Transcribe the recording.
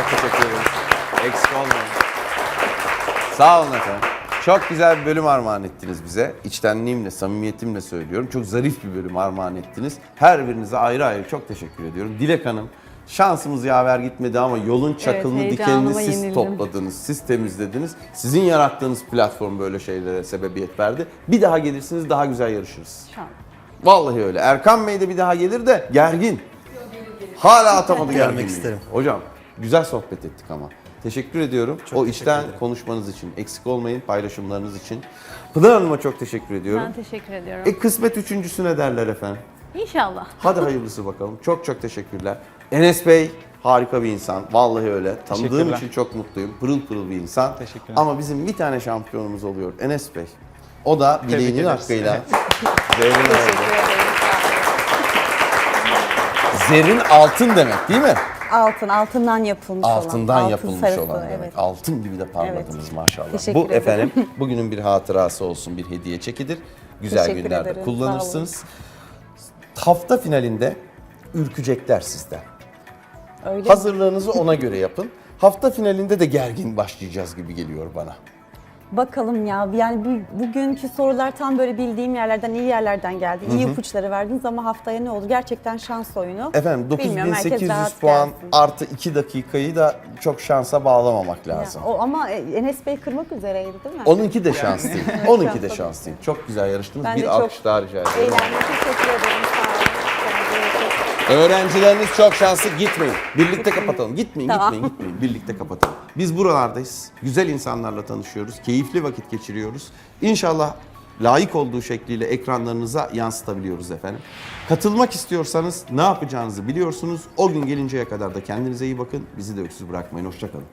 Çok teşekkür ederiz. Eksik olmayın. Sağ olun efendim. Çok güzel bir bölüm armağan ettiniz bize. İçtenliğimle, samimiyetimle söylüyorum. Çok zarif bir bölüm armağan ettiniz. Her birinize ayrı ayrı çok teşekkür ediyorum. Dilek Hanım, şansımız yaver gitmedi ama yolun çakılını Evet, dikenini heyecanıma siz yenildim. topladınız, siz temizlediniz. Sizin yarattığınız platform böyle şeylere sebebiyet verdi. Bir daha gelirsiniz, daha güzel yarışırız. An. Vallahi öyle. Erkan Bey de bir daha gelir de gergin. Hala atamadı Gelmek gerginliği. isterim. Hocam güzel sohbet ettik ama. Teşekkür ediyorum. o teşekkür içten ederim. konuşmanız için, eksik olmayın paylaşımlarınız için. Pınar Hanım'a çok teşekkür ediyorum. Ben teşekkür ediyorum. E kısmet üçüncüsüne derler efendim. İnşallah. Hadi hayırlısı bakalım. Çok çok teşekkürler. Enes Bey harika bir insan. Vallahi öyle. Tanıdığım için çok mutluyum. Pırıl pırıl bir insan. Teşekkürler. Ama bizim bir tane şampiyonumuz oluyor. Enes Bey. O da bileğinin hakkıyla zerrin. Teşekkür ederim. Zerrin altın demek değil mi? Altın, altından yapılmış olan. Altından altın yapılmış sarısı, olan demek. Evet. Altın gibi de parladınız maşallah. Teşekkür Bu ederim. efendim bugünün bir hatırası olsun, bir hediye çekidir. Güzel Teşekkür günlerde ederim, kullanırsınız. Hafta finalinde ürkecekler sizden. Öyle mi? Hazırlığınızı ona göre yapın. Hafta finalinde de gergin başlayacağız gibi geliyor bana. Bakalım ya yani bu, bugünkü sorular tam böyle bildiğim yerlerden, iyi yerlerden geldi. İyi ipuçları verdiniz ama haftaya ne olur? Gerçekten şans oyunu. Efendim Bilmiyorum, herkes 9800 rahat puan gelsin. artı 2 dakikayı da çok şansa bağlamamak Ya, lazım. o, ama e, Enes Bey kırmak üzereydi değil mi? Onunki de şans değil. Onunki de şans değil. Çok güzel yarıştınız. Ben bir çok alkış daha rica ediyorum. Eğlendim. Teşekkür ederim. Öğrencileriniz çok şanslı gitmeyin. Birlikte kapatalım. Gitmeyin, Tamam. gitmeyin, gitmeyin. Birlikte kapatalım. Biz buralardayız. Güzel insanlarla tanışıyoruz. Keyifli vakit geçiriyoruz. İnşallah layık olduğu şekliyle ekranlarınıza yansıtabiliyoruz efendim. Katılmak istiyorsanız ne yapacağınızı biliyorsunuz. O gün gelinceye kadar da kendinize iyi bakın. Bizi de öksüz bırakmayın. Hoşçakalın.